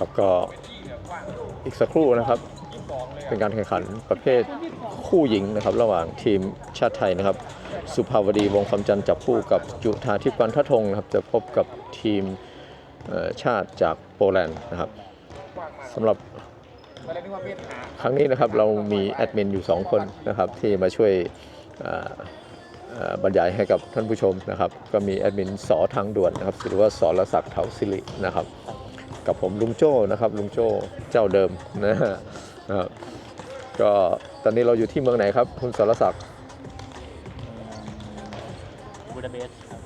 ครับก็อีกสักครู่นะครับ เป็นการแข่งขันประเภทคู่หญิงนะครับ ระหว่างทีมชาติไทยนะครับ สุภาวดีวงคำจันทร์จับคู่กับจุธาทิพย์กันทัทงนะครับ จะพบกับทีมชาติจากโปแลนด์นะครับสำหรับครั้งนี้นะครับเรามีแอดมินอยู่ 2 คนนะครับ ที่มาช่วยบรรยายให้กับท่านผู้ชมนะครับ ก็มีแอดมินสอทางด่วนนะครับหรือว่าสอรศักดิ์เถาสิรินะครับ กับผมลุงโจ้นะครับลุงโจ้เจ้าเดิมนะฮะนะครับก็ตอนนี้เราอยู่ที่เมืองไหนครับ คุณสรศักดิ์บูดาเปสต์ครับ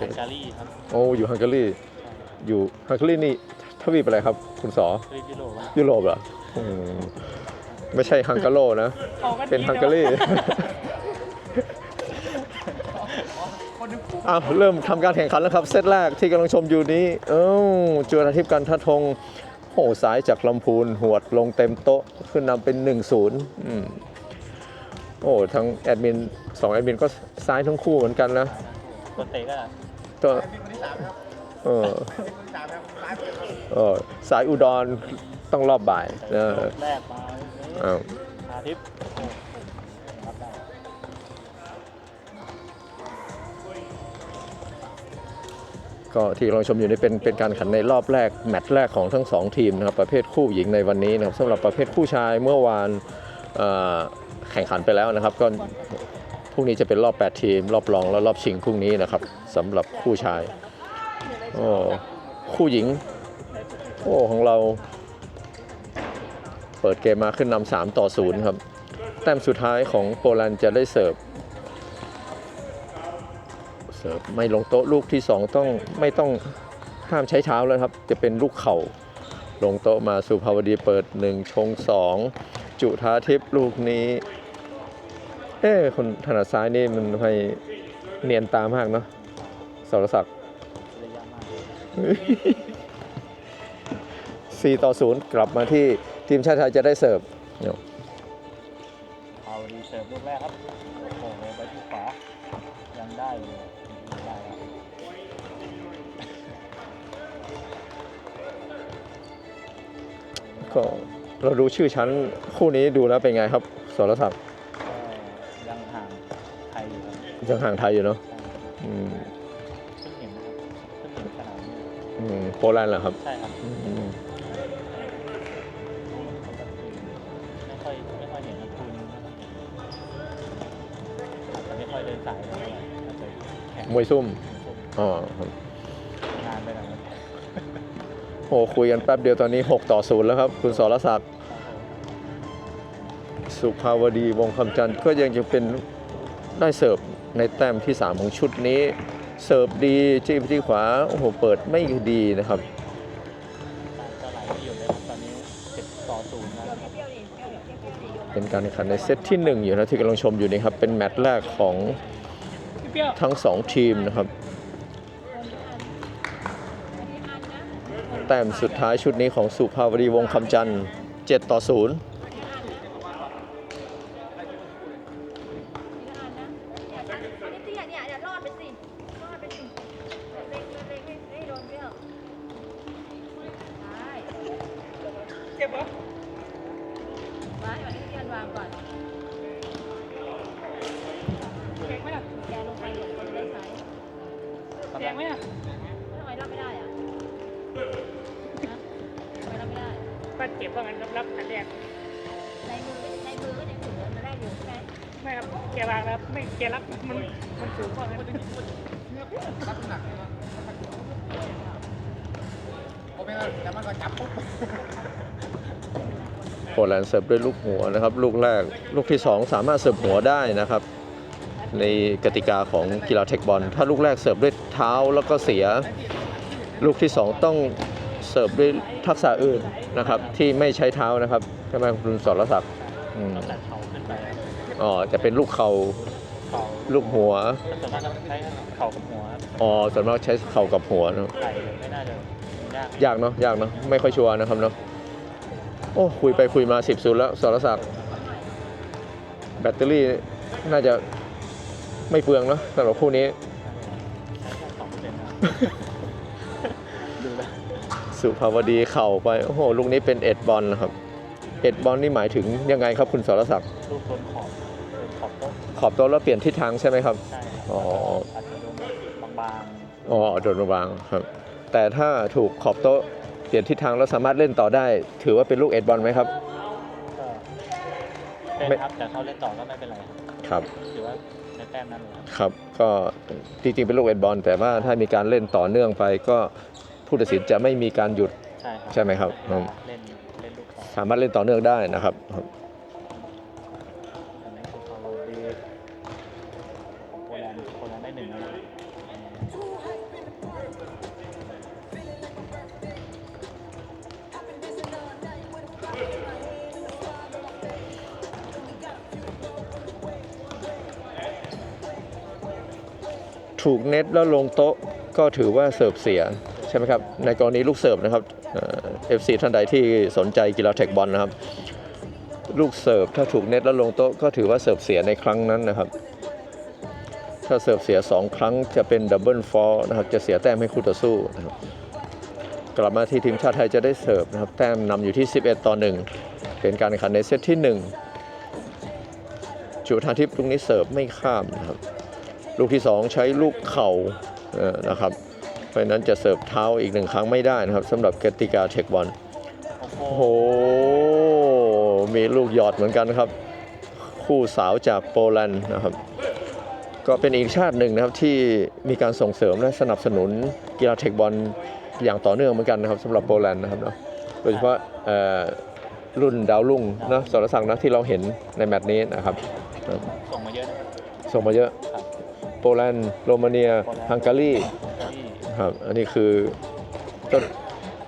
ฮังการีครับโอ้อยู่ฮังการีอยู่ฮังการีนี่ทวีปอะไรครับ คุณสอทวีปยุโรปครับยุโรปเหรออืมไม่ใช่ฮังการโลนะ เป็นฮังการี อ้าวเริ่มทำการแข่งขันแล้วครับเซตแรกที่กำลังชมอยู่นี้เอ้าจุฬาทิพย์กันทัทงโอ้สายจากลำพูนหวดลงเต็มโต๊ะขึ้นนำเป็น 1-0อืมโอ้ทั้งแอดมินสองแอดมินก็ซ้ายทั้งคู่เหมือนกันนะคนเตะก็ก็เออเออสายอุดรต้องรอบบ่ายเออแรกมาอ้าวอาทิตย์ ก็ที่กำลังชมอยู่นี่เป็นเป็นการแข่งขันในรอบแรกแมตช์แรกของทั้งสองทีมนะครับประเภทคู่หญิงในวันนี้นะครับสำหรับประเภทคู่ชายเมื่อวานแข่งขันไปแล้วนะครับก็พรุ่งนี้จะเป็นรอบ 8 ทีม รอบรองและรอบชิงพรุ่งนี้นะครับสำหรับคู่ชายโอ้คู่หญิงโอ้ของเรา เปิดเกมมาขึ้นนำ3ต่อ0ครับแต้มสุดท้ายของโปแลนด์จะได้เสิร์ฟ เสิร์ฟไม่ลงโต๊ะลูกที่ 2 ต้องไม่ต้องห้ามใช้เท้าแล้วครับ จะเป็นลูกเข่าลงโต๊ะมาสุภาวดีเปิด 1 ชง 2 จุธาทิพย์ลูกนี้ เอ้คนถนัดซ้ายนี่มันไปเนียนตามากเนาะสรศักดิ์ระยะมากเลย4ต่อ 0 กลับมาที่ทีมชาติไทยจะได้เสิร์ฟ เนี่ยเอาดีเสิร์ฟลูกแรกครับโอ้โหไปที่ขวายังได้อยู่ยังได้ครับก็เราดูชื่อชั้นคู่นี้ดูแล้วเป็นไงครับสรศักดิ์ก็ยังห่างไทยอยู่ครับยังห่างไทยอยู่เนาะอืมเพิ่งเห็นนะครับเพิ่งเห็นสนามนี้อืมโปแลนด์เหรอครับ ใช่ครับ ยเดินสายเท่าไหร่อาจจะแข่งมวยซุ่มผมอ๋อครับงานไปหน่อยครับโอ้คุยกันแป๊บเดียวตอนนี้ 6 ต่อ 0 แล้วครับ คุณสรศักดิ์สุภาวดีวงคำจันทร์ก็ยังจะเป็นได้เสิร์ฟในแต้มที่ 3 ของชุดนี้ เสิร์ฟดีจี้ไปที่ขวา โอ้โห เปิดไม่ดีนะครับ เป็นการแข่งขันในเซตที่ 1 อยู่นะที่กำลังชมอยู่นี่ครับ เป็นแมตช์แรกของทั้ง 2 ทีมนะครับ แต้มสุดท้ายชุดนี้ของสุภาวดีวงคำจันทร์7ต่อ 0 ไว้วันนี้เรียนวางก่อนแกงไหมล่ะแกงลงไปเดี๋ยวจะได้ใช้แกงไหมล่ะทำไมรับไม่ได้อะฮะทำไมรับไม่ได้ ก็เก็บว่างั้นรับอันแรกในมือในมือก็ยังถืออันแรกอยู่ใช่ไหมไม่ครับแกวางแล้วไม่แกรับมันมันสูงกว่างั้นโป แลนด์เสิร์ฟด้วยลูกหัวนะครับ ลูกแรกลูกที่ 2 สามารถเสิร์ฟหัวได้นะครับ ในกติกาของกีฬาเทคบอลถ้าลูกแรกเสิร์ฟด้วยเท้าแล้วก็เสีย ลูกที่ 2 ต้องเสิร์ฟด้วยทักษะอื่นนะครับ ที่ไม่ใช้เท้านะครับใช่ไหมคุณสรศักดิ์อืมตั้งแต่เข่าขึ้นไปครับอ๋อจะเป็นลูกเข่าเข่าลูกหัวส่วนมากก็ใช้เข่ากับหัวครับอ๋อส่วนมากใช้เข่ากับหัวเนอะไหลไม่น่าจะยากยากเนาะยากเนาะไม่ค่อยชัวร์นะครับเนาะ โอ้คุยไปคุยมา 10ศูนย์แล้วสรศักดิ์แบตเตอรี่น่าจะไม่เปลืองเนาะสำหรับคู่นี้ใช้แค่สองเปอร์เซ็นต์นะครับดูแล้วสุภาวดีเข่าไป โอ้โห ลูกนี้เป็นเอ็ดบอลนะครับ เอ็ดบอลนี่หมายถึงยังไงครับคุณสรศักดิ์ลูกโดนขอบโดนขอบโต๊ะขอบโต๊ะแล้วเปลี่ยนทิศทางใช่ไหมครับ ใช่ครับอ๋ออาจจะโดนแบบบางอ๋อโดนระวางครับ แต่ถ้าถูกขอบโต๊ะ เปลี่ยนทิศทางแล้วสามารถเล่นต่อได้ ถือว่าเป็นลูกเอ็ดบอลไหมครับๆก็เป็นครับแต่เขาเล่นต่อก็ไม่เป็นไรครับครับถือว่าในแต้มนั้นเลยครับครับก็จริงๆเป็นลูกเอ็ดบอลแต่ว่าถ้ามีการเล่นต่อเนื่องไป ก็ผู้ตัดสินจะไม่มีการหยุดใช่ครับใช่ไหมครับอืมเล่นเล่นลูกต่อ สามารถเล่นต่อเนื่องได้นะครับ ถูกเน็ตแล้วลงโต๊ะก็ถือว่าเสิร์ฟเสียใช่ไหมครับในกรณีลูกเสิร์ฟนะครับเอฟซีท่านใดที่สนใจกีฬาเทคบอลนะครับลูกเสิร์ฟถ้าถูกเน็ตแล้วลงโต๊ะก็ถือว่าเสิร์ฟเสียในครั้งนั้นนะครับ ถ้าเสิร์ฟเสีย 2 ครั้งจะเป็นดับเบิลฟอลนะครับจะเสียแต้มให้คู่ต่อสู้นะครับกลับมาที่ทีมชาติไทยจะได้เสิร์ฟนะครับแต้มนำอยู่ที่ 11 ต่อ 1 เป็นการแข่งขันในเซตที่ 1 จุธาทิพย์ลูกนี้เสิร์ฟไม่ข้ามนะครับ ลูกที่ 2 ใช้ลูกเข่าเอ่อนะครับเพราะฉะนั้นจะเสิร์ฟเท้าอีกหนึ่งครั้งไม่ได้นะครับสำหรับกติกาเทคบอลโอ้โหโอ้โห มีลูกหยอดเหมือนกันครับ คู่สาวจากโปแลนด์นะครับ ก็เป็นอีกชาติหนึ่งนะครับที่มีการส่งเสริมและสนับสนุนกีฬาเทคบอลอย่างต่อเนื่องเหมือนกันนะครับสำหรับโปแลนด์นะครับเนาะโดยเฉพาะเอ่อรุ่นดาวรุ่งนะสรศักดิ์นะที่เราเห็นในแมตช์นี้นะครับ ส่งมาเยอะนะครับส่งมาเยอะครับ โปแลนด์ โรมาเนีย ฮังการีครับอันนี้คือก็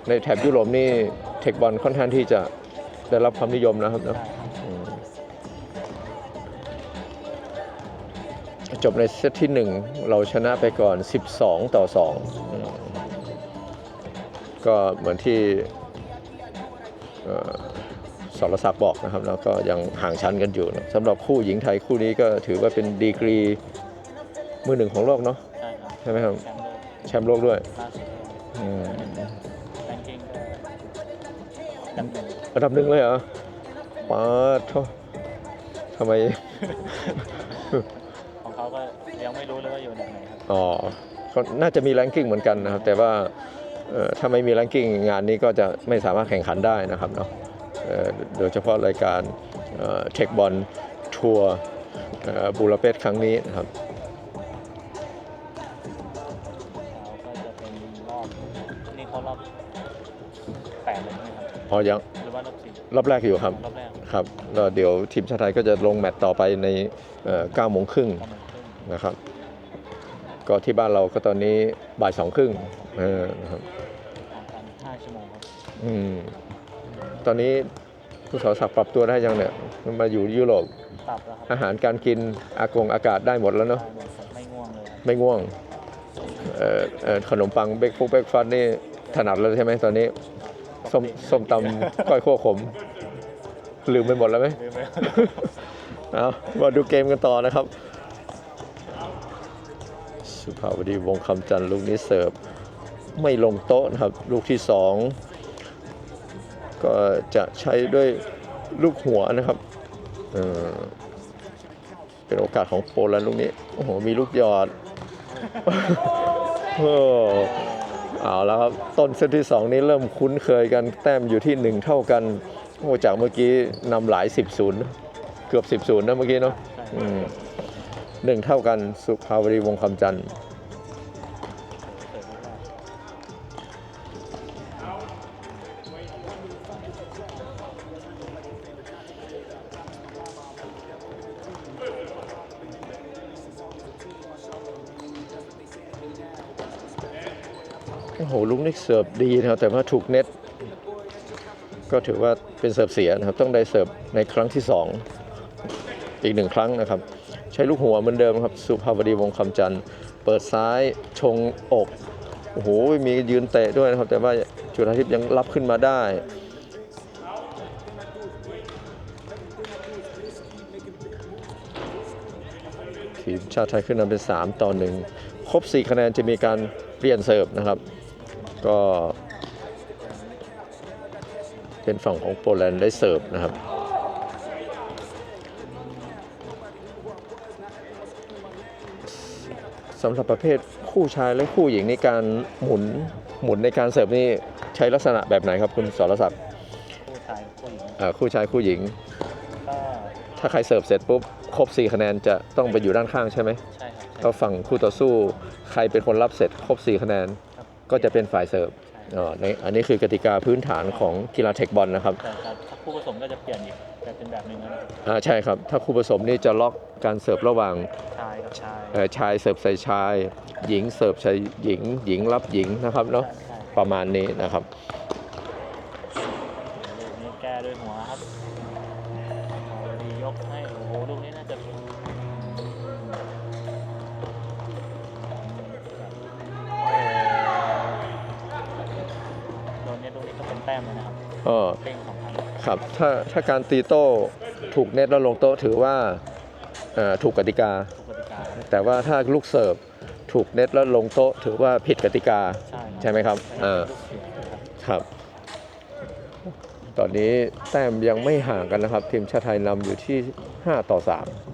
ในแถบยุโรปนี่เทคบอลค่อนข้างที่จะได้รับความนิยมนะครับเนะจบในเซตที่ 1 เราชนะไปก่อน 12 ต่อ2อก็เหมือนที่สรศักดิ์บอกนะครับ แล้วก็ยังห่างชั้นกันอยู่นะสำหรับคู่หญิงไทยคู่นี้ก็ถือว่าเป็นดีกรี มือหนึ่งของโลกเนาะใช่ครับใช่ไหมครับ แชมป์โลกแชมป์โลกด้วยล่าสุดอืมแรงกิ้งก็ดับหนึ่งอันดับหนึ่งเลยเหรอป้าดโททำไม ของเขาก็ยังไม่รู้เลยว่าอยู่อันดับไหนครับ อ๋อก็น่าจะมีแรงกิ้งเหมือนกันนะครับ แต่ว่าเอ่อถ้าไม่มีแรงกิ้งงานนี้ก็จะไม่สามารถแข่งขันได้นะครับเนาะเอ่อโดยเฉพาะรายการเทคบอลทัวร์บูดาเปสต์ครั้งนี้นะครับ อ๋อยังหรือว่ารอบสี่รอบแรกอยู่ครับรอบแรกครับแล้วเดี๋ยวทีมชาติไทยก็จะลงแมตต์ต่อไปใน9โมงครึ่งประมาณครึ่งนะครับ ก็ที่บ้านเราก็ตอนนี้บ่ายสองครึ่งเออนะครับห่างกันห้าชั่วโมงครับอืมตอนนี้ผู้สาวศักดิ์ปรับตัวได้ยังเนี่ยมันมาอยู่ยุโรปปรับแล้วครับอาหารการกินอากงอากาศได้หมดแล้วเนาะได้หมดครับไม่ง่วงเลยครับไม่ง่วงเอ่อเอ่อขนมปังเบรกฟุกเบรกฟัสนี่ถนัดแล้วใช่ไหมตอนนี้ ส้มส้มตำก้อยขั้วขม ลืมไปหมดแล้วไหมลืมไปแล้วเอามาดูเกมกันต่อนะครับ สุภาวดีวงศ์คำจันทร์ลูกนี้เสิร์ฟไม่ลงโต๊ะนะครับ ลูกที่สองก็จะใช้ด้วยลูกหัวนะครับเออเป็นโอกาสของโปแลนด์ลูกนี้ โอ้โห มีลูกหยอดโอ้ เอาแล้วครับต้นเซตที่ 2 นี้เริ่มคุ้นเคยกันแต้มอยู่ที่ 1 เท่ากันโอ้จากเมื่อกี้นำหลาย 10ศูนย์เกือบ 10ศูนย์นะเมื่อกี้เนาะใช่อืมหนึ่งเท่ากันสุภาวดีวงศ์คำจันทร์ เสิร์ฟดีนะครับแต่ว่าถูกเน็ต ก็ถือว่าเป็นเสิร์ฟเสียนะครับ ต้องได้เสิร์ฟในครั้งที่ 2 อีกหนึ่งครั้งนะครับ ใช้ลูกหัวเหมือนเดิมครับ สุภาวดีวงคำจันทร์ เปิดซ้ายชงอกโอ้โหมียืนเตะด้วยนะครับ แต่ว่าจุฬาทิพย์ยังรับขึ้นมาได้ทีมชาติไทยขึ้นนำเป็น 3 ต่อ 1 ครบ 4 คะแนนจะมีการเปลี่ยนเสิร์ฟนะครับ ก็เป็นฝั่งของโปแลนด์ได้เสิร์ฟนะครับสำหรับประเภทคู่ชายและคู่หญิงในการหมุนหมุนในการเสิร์ฟนี่ใช้ลักษณะแบบไหนครับคุณสรศักดิ์คู่ชายคู่หญิงอ่าคู่ชายคู่หญิง ก็ถ้าใครเสิร์ฟเสร็จปุ๊บครบ4คะแนนจะต้องไปอยู่ด้านข้างใช่ไหมใช่ครับก็ฝั่งคู่ต่อสู้ใครเป็นคนรับเสร็จครบ4คะแนน ก็จะเป็นฝ่ายเสิร์ฟใช่อ๋อในอันนี้คือกติกาพื้นฐานของกีฬาเทคบอลนะครับแต่ถ้าคู่ผสมก็จะเปลี่ยนอีกแต่เป็นแบบหนึงแล้วนะครับอ่าใช่ครับ ถ้าคู่ผสมนี่จะล็อกการเสิร์ฟระหว่างชายกับชายเอ่อชายเสิร์ฟใส่ชาย หญิงเสิร์ฟใส่หญิง หญิงรับหญิงนะครับเนาะใช่ใช่ประมาณนี้นะครับ ออเป้งสองพันครับถ้าถ้าการตีโต้ถูกเน็ตแล้วลงโต๊ะถือว่าเอ่อถูกกติกาถูกกติกา แต่ว่าถ้าลูกเสิร์ฟถูกเน็ตแล้วลงโต๊ะ ถือว่าผิดกติกาใช่ใช่ไหมครับเออ่าอลูกเสียนะครับครับ ตอนนี้แต้มยังไม่ห่างกันนะครับ ทีมชาติไทยนำอยู่ที่ 5 ต่อ 3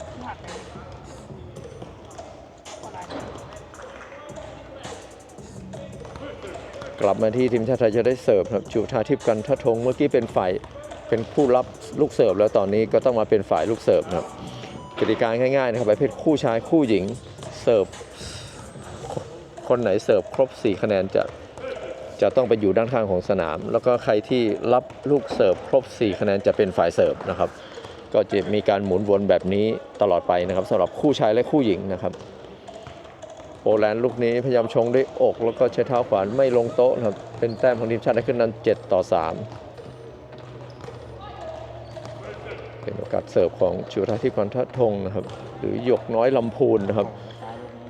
กลับมาที่ทีมชาติไทยจะได้เสิร์ฟครับจุธาทิพย์กันทัทงเมื่อกี้เป็นฝ่ายเป็นผู้รับลูกเสิร์ฟแล้วตอนนี้ก็ต้องมาเป็นฝ่ายลูกเสิร์ฟครับกติกาง่ายๆนะครับประเภทคู่ชายคู่หญิงเสิร์ฟคนไหนเสิร์ฟครบ 4 คะแนนจะจะต้องไปอยู่ด้านข้างของสนาม แล้วก็ใครที่รับลูกเสิร์ฟครบ 4 คะแนนจะเป็นฝ่ายเสิร์ฟนะครับ ก็จะมีการหมุนวนแบบนี้ตลอดไปนะครับสำหรับคู่ชายและคู่หญิงนะครับ ปแลนด์ลูกนี้พยายามชงด้วยอก แล้วก็ใช้เท้าขวาไม่ลงโต๊ะนะครับ เป็นแต้มของทีมชาติได้ขึ้นนำ7ต่อ 3 เป็นโอกาสเสิร์ฟของชูทาที่กรทัทงนะครับ หรือหยกน้อยลำพูนนะครับซ้ายลูกนี้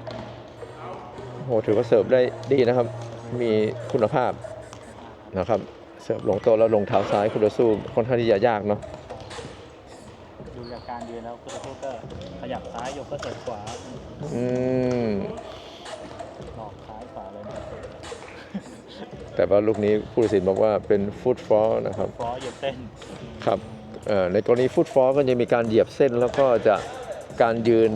โอ้ถือว่าเสิร์ฟได้ดีนะครับ มีคุณภาพนะครับเสิร์ฟลงโต๊ะแล้วลงเท้าซ้ายคุณต่อสู้ค่อนข้างที่จะยากเนาะดูจากการยืนแล้วคือพูก็ขยับซ้ายยกก็เสิร์ฟขวาอืม หลอกซ้ายขวาเลยนะครับ แต่ว่าลูกนี้ผู้ตัดสินบอกว่าเป็นฟุตฟอลนะครับฟอเหยียบเส้นครับเอ่อในกรณีฟุตฟอลก็จะมีการเหยียบเส้นแล้วก็จะการยืน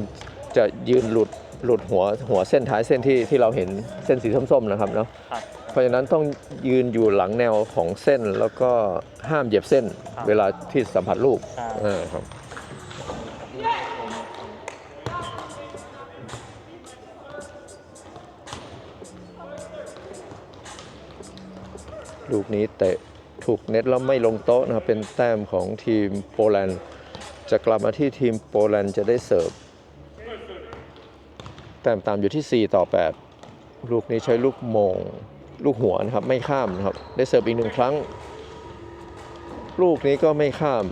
จะยืนหลุดหลุดหัวหัวเส้นท้ายเส้นที่ที่เราเห็นเส้นสีส้มๆนะครับเนาะครับเพราะฉะนั้นต้องยืนอยู่หลังแนวของเส้นแล้วก็ห้ามเหยียบเส้นครับเวลาที่สัมผัสลูกใช่เออครับ ลูกนี้เตะถูกเน็ตแล้วไม่ลงโต๊ะนะครับเป็นแต้มของทีมโปแลนด์จะกลับมาที่ทีมโปแลนด์จะได้เสิร์ฟแต้มตามอยู่ที่ 4 ต่อ 8 ลูกนี้ใช้ลูกมงลูกหัวนะครับไม่ข้ามนะครับได้เสิร์ฟอีกหนึ่งครั้ง ลูกนี้ก็ไม่ข้าม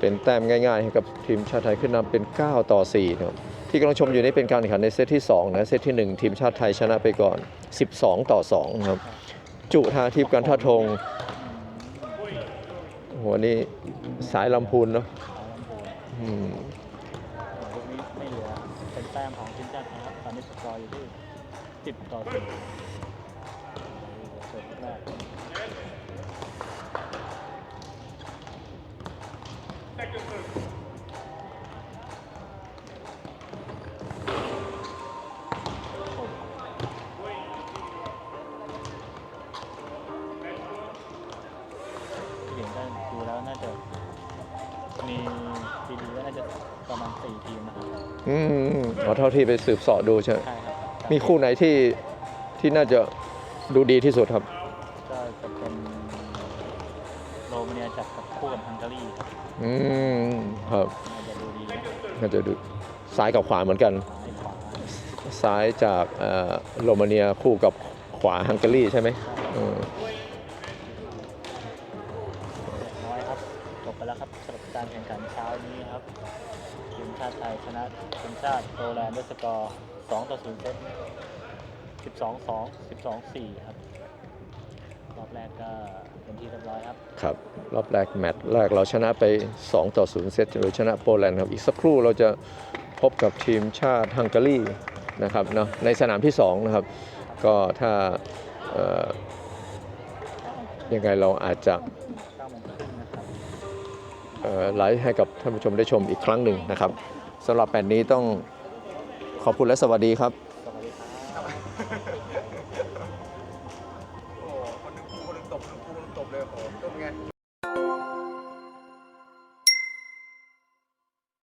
เป็นแต้มง่ายๆให้กับทีมชาติไทยขึ้นนำเป็น 9 ต่อ4นะครับที่กำลังชมอยู่นี้เป็นการแข่งขันในเซตที่2นะเซตที่ 1 ทีมชาติไทยชนะไปก่อน 12 ต่อ2นะครับ จุธาทิพย์กันท่าทงหัวนี้สายลำพูนเนาะซ้ายลำโพงอืมลูกนี้ไม่เหลือเป็นแต้มของทีมชาติไทยครับตอนนี้สกอร์อยู่ที่10ต่อ10 มเอาเท่าที่ไปสืบเสอบดูใช่ไหมใช่ครับมีคู่ไหนที่ที่น่าจะดูดีที่สุดครับ ก็จะเป็นโรมาเนียจับกับคู่กับฮังการีครับอืมครับน่าจะดูดีนะน่าจะดูซ้ายกับขวาเหมือนกัน ซ้ายขวาซ้ายจากเอ่อโรมาเนียคู่กับขวาฮังการีใช่ไหมอืมน้อยครับจบไปแล้วครับสำหรับการแข่งขันเช้านี้ครับทีม ชาติไทยชนะทีมชาติโปแลนด์ด้วยสกอร์2ต่อ0เซต12 2 12 4 ครับ รอบแรกก็เป็นที่เรียบร้อยครับ ครับ รอบแรกแมตช์แรกเราชนะไป 2 ต่อ 0 เซตโดยชนะโปแลนด์ครับ อีกสักครู่เราจะพบกับทีมชาติฮังการีนะครับเนาะในสนามที่ 2 นะครับ ก็ถ้ายังไงเราอาจจะ ไลฟ์ให้กับท่านผู้ชมได้ชมอีกครั้งหนึ่งนะครับสำหรับแปดนี้ต้องขอบคุณและสวัสดีครับ